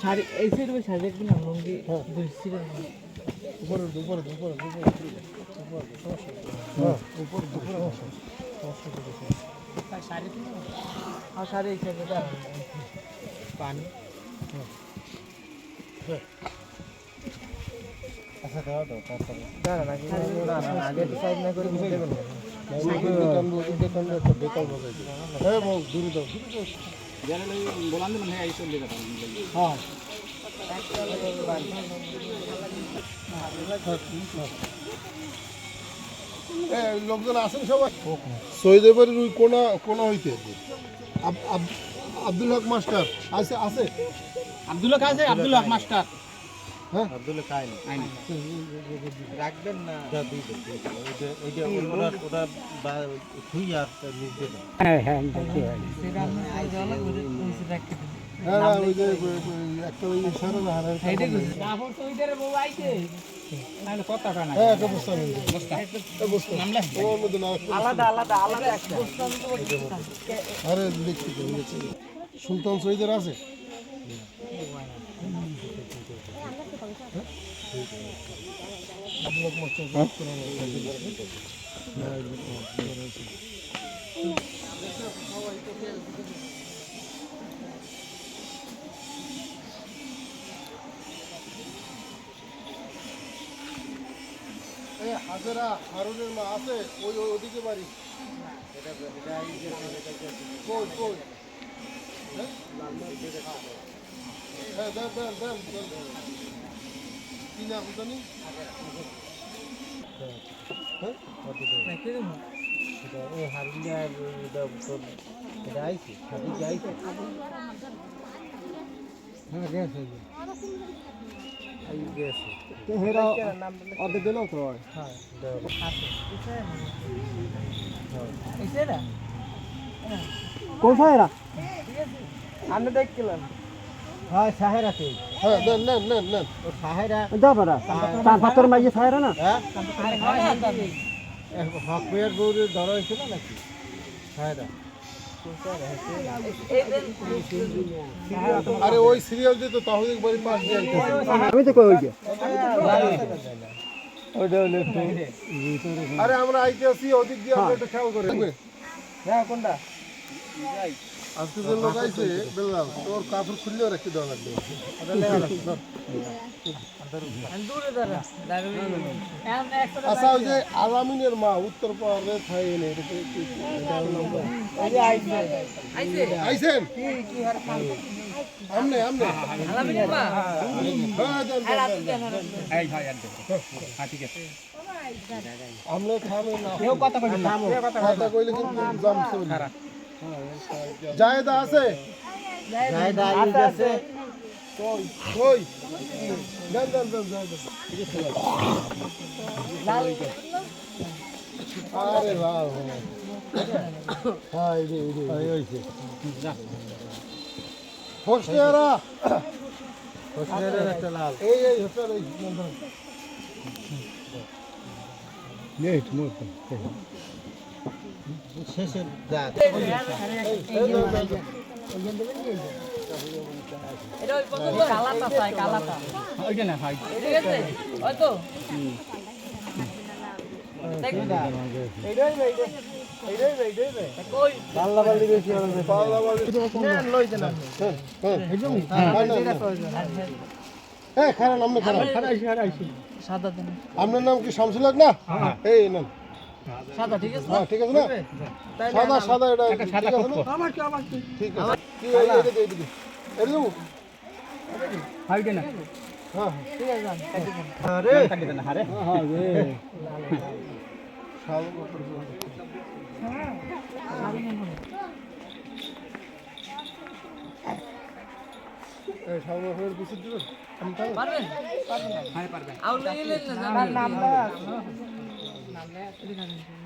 শাড়ি এই সাইড ওই শাড়ি দেখবি না লুঙ্গি না উপরে উপরে উপরে উপরে হ্যাঁ উপরে উপরে। শাড়ি আর সাইডে পানি সাইড। হ্যাঁ লোকজন আছেন সবাই সৈয়দেবাড়ির ওই কোনা কোনা হইতে আব- আব- আব্দুল হক মাস্টার, আছে আছে? আব্দুল্লাহ আছে, আব্দুল হক মাস্টার। হ্যাঁ। রাখবেন না? নিচে হ্যাঁ হ্যাঁ, হ্যাঁ সুলতান সৈয়দের আছে? হাজারা হারুনের মা আছে ওই ওদিকে বাড়ি কই কই হ্যাঁ? হ্যাঁ দেন দেন দেন। কি নাম জানি? হ্যাঁ? রেখে দেবো এসে না কোথায় এরা আমি দেখছিলাম। হয় সাহেরাতে হ্যাঁ নেন নেন নেন নেন। সাহেরা। যাবারা তার পাথর মাইয়ে সাহেরা না? হক মেয়ের বউরে ধরা হয়েছিল নাকি? সাহেরা। আরে ওই সিরিয়াল দিয়ে তো তাহলে বাড়ি পাশ দিয়ে আমি তো কই ওই যে? আরে আমরা আইতে আসি ওদিক দিয়ে আমরা একটু খেয়াল করে। হ্যাঁ কোনটা? আজকে যে লোক আইছে বেলাল তোর কাপড় খুললেও রেখে দেওয়া লাগবে। আচ্ছা ওই যে আলামিনের মা উত্তর পাহাড়ে থাই এনে এটা কি- কি- এটা হলো নাম্বার। এই যে আইছে আইছে আইছেন? কি কি হার আমনে আমনে। আলামিনের মা দেন, দেন, দেন, দেন। এই ভাই একদম ঠিক আছে আমনে খাবে না। কেউ কথা কইবেন না। কথা কইলে কিন্তু জামছে বলি। জায়েদা আছে? জায়দা আছে কই দেন দেন দেন জায়েদা আরে এই যে এই যে এই হইছে। হোস্টেরা একটা লাল। এই এই হোস্টেল এই নন্দন নেট মোট শেষের হ্যাঁ হ্যাঁ হ্যাঁ দেন আপনার নাম কি শামসুল না এই নাম সাদা ঠিক আছে? হ্যাঁ ঠিক আছে না? সাদা সাদা এটা ঠিক আছে না? ঠিক আছে। কি এই এটা দে এদিকে। এটা দেবো ওইটা না। হ্যাঁ। ঠিক আছে যান, কাটি দেন। আরে। কাটি দেন হারে শাল এই শাল মাছের কিছু দিবেন আমি পারবেন? পারবেন? হ্যাঁ পারবেন। আউলে নাম নাম